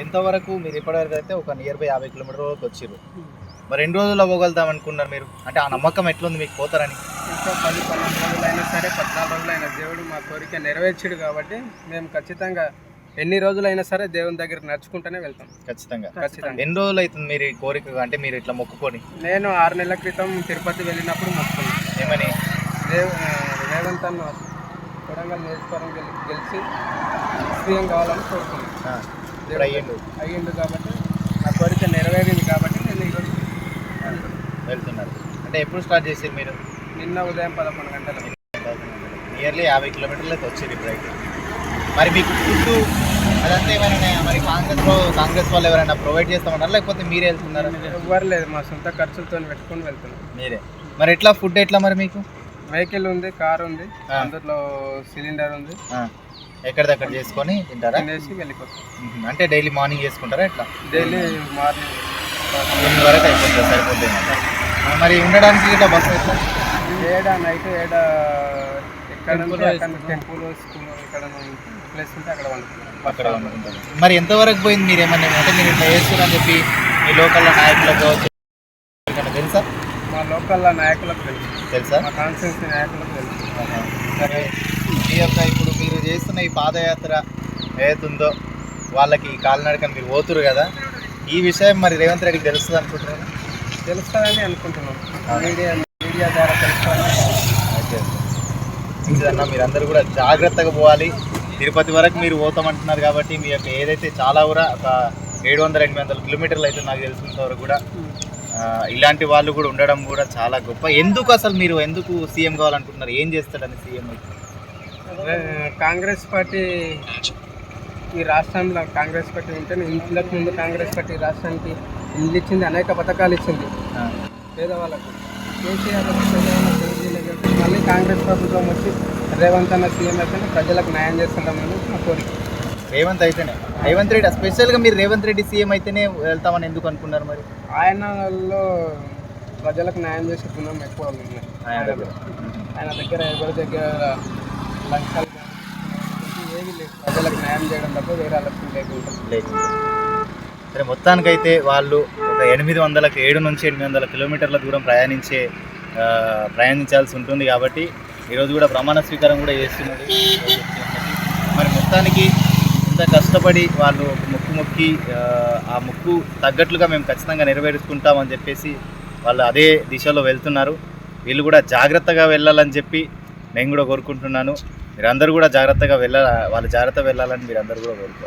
ఎంతవరకు మీరు ఇప్పటివరకు అయితే ఒక నియర్ బై యాభై కిలోమీటర్ వరకు వచ్చిర్రు? మరి ఎన్ని రోజుల్లో పోగలుగుతాం అనుకున్నారు మీరు? అంటే ఆ నమ్మకం ఎట్లుంది మీకు పోతారని? ఇంకా పది పన్నెండు రోజులైనా సరే పద్నాలుగు రోజులైనా దేవుడు మా కోరిక నెరవేర్చాడు కాబట్టి మేము ఖచ్చితంగా ఎన్ని రోజులైనా సరే దేవుని దగ్గర నడుచుకుంటూనే వెళ్తాం. ఖచ్చితంగా. ఖచ్చితంగా. ఎన్ని రోజులు అవుతుంది మీరు ఈ కోరిక? అంటే మీరు ఇట్లా మొక్కుకొని? నేను ఆరు నెలల క్రితం తిరుపతి వెళ్ళినప్పుడు మొక్కుకున్నాను ఏమని? దేవ్ రేవంత్ అన్న కొడంగల్ నియోజకవర్గం గెలి గెలిచి సీఎం కావాలని కోరుకున్నాను ఇప్పుడు అయ్యిండు. అయ్యిండు కాబట్టి నా కోరిక నెరవేరింది కాబట్టి నేను ఈరోజు వెళ్తున్నారు. అంటే ఎప్పుడు స్టార్ట్ చేసారు మీరు? నిన్న ఉదయం పదకొండు గంటలకు. నియర్లీ యాభై కిలోమీటర్లు అయితే వచ్చారు ఇప్పుడు అయితే మరి మీకు ఫుడ్ అదంతా ఏమైనా? మరి కాంగ్రెస్ కాంగ్రెస్ వాళ్ళు ఎవరైనా ప్రొవైడ్ చేస్తామన్నారా లేకపోతే మీరే వెళ్తున్నారా? ఎవ్వరు లేదు మా సొంత ఖర్చులతో పెట్టుకొని వెళ్తున్నాం. మీరే. మరి ఎట్లా? ఫుడ్ ఎట్లా మరి మీకు? వెహికల్ ఉంది కార్ ఉంది. అందులో సిలిండర్ ఉంది. ఎక్కడిదక్కడ చేసుకొని తింటారా? తినేసి వెళ్ళిపోతాం. అంటే డైలీ మార్నింగ్ చేసుకుంటారా ఎట్లా? Daily morning. ఎనిమిది వరకు అయిపోతుంది? సరిపోతుంది మరి ఉండడానికి ఇట్లా బస్సు ఎట్లా? ఏడ నైట్ ఏడ ఎక్కడ టెంపుల్ స్కూల్ ఎక్కడ ప్లేస్ ఉంటే అక్కడ వండుకుంటాం. అక్కడ వండుకుంటారు. మరి ఎంతవరకు పోయింది మీరు ఏమన్నా? అంటే మీరు ఇట్లా చేస్తున్నారని చెప్పి మీ లోకల్ నాయకులకు ఎవరికైనా తెలుసా? మా లోకల్ నాయకులకు తెలుసు. తెలుసా? మా కాన్స్టిట్యూన్సీ నాయకులకు తెలుసు. సరే మీ యొక్క ఇప్పుడు మీరు చేస్తున్న ఈ పాదయాత్ర ఏదైతుందో వాళ్ళకి ఈ కాలినడకని మీరు పోతురు కదా ఈ విషయం మరి రేవంత్ రెడ్డికి తెలుస్తుంది అనుకుంటున్నారు? తెలుస్తుందని అనుకుంటున్నాం. మీడియా మీడియా ద్వారా అయితే మంచిదన్న మీరందరూ కూడా జాగ్రత్తగా పోవాలి. తిరుపతి వరకు మీరు పోతామంటున్నారు కాబట్టి మీ యొక్క ఏదైతే చాలా కూడా ఒక ఏడు వందల ఎనిమిది వందల కిలోమీటర్లు అయితే నాకు తెలిసినంత వరకు కూడా ఇలాంటి వాళ్ళు కూడా ఉండడం కూడా చాలా గొప్ప. ఎందుకు అసలు మీరు ఎందుకు సీఎం కావాలనుకుంటున్నారు? ఏం చేస్తాడని సీఎం కాంగ్రెస్ పార్టీ ఈ రాష్ట్రంలో కాంగ్రెస్ పార్టీ ఉంటే ఇంతకు ముందు కాంగ్రెస్ పార్టీ రాష్ట్రానికి ఇల్లు ఇచ్చింది అనేక పథకాలు ఇచ్చింది. పేదవాళ్ళకు. కేసీఆర్. మళ్ళీ కాంగ్రెస్ ప్రభుత్వం వచ్చి రేవంత్ అన్న సీఎం అయితే ప్రజలకు న్యాయం చేస్తుంటామని నా కోరిక. రేవంత్ అయితేనే. రేవంత్ రెడ్డి స్పెషల్గా మీరు రేవంత్ రెడ్డి సీఎం అయితేనే వెళ్తామని ఎందుకు అనుకున్నారు మరి? ఆయనలో ప్రజలకు న్యాయం చేసే గుణం ఎక్కువ ఉంది. ఆయన దగ్గర. ఆయన దగ్గర ఎవరి దగ్గర లంచాలు ఏమీ లేదు. ప్రజలకు న్యాయం చేయడం తప్ప వేరే ఆలోచన లేకుండా. లేకుండా. సరే మొత్తానికైతే వాళ్ళు ఒక ఎనిమిది వందలకు ఏడు నుంచి ఎనిమిది వందల కిలోమీటర్ల దూరం ప్రయాణించే ప్రయాణించాల్సి ఉంటుంది కాబట్టి ఈరోజు కూడా ప్రమాణ స్వీకారం కూడా చేస్తున్నది మరి మొత్తానికి ఇంత కష్టపడి వాళ్ళు ఒక ముక్కు మొక్కి ఆ, ఆ ముక్కు తగ్గట్లుగా మేము ఖచ్చితంగా నెరవేర్చుకుంటామని చెప్పేసి వాళ్ళు అదే దిశలో వెళ్తున్నారు. వీళ్ళు కూడా జాగ్రత్తగా వెళ్ళాలని చెప్పి నేను కూడా కోరుకుంటున్నాను. మీరందరూ కూడా జాగ్రత్తగా వెళ్ళాల వాళ్ళు జాగ్రత్త వెళ్ళాలని మీరందరూ కూడా కోరుకుంటున్నారు.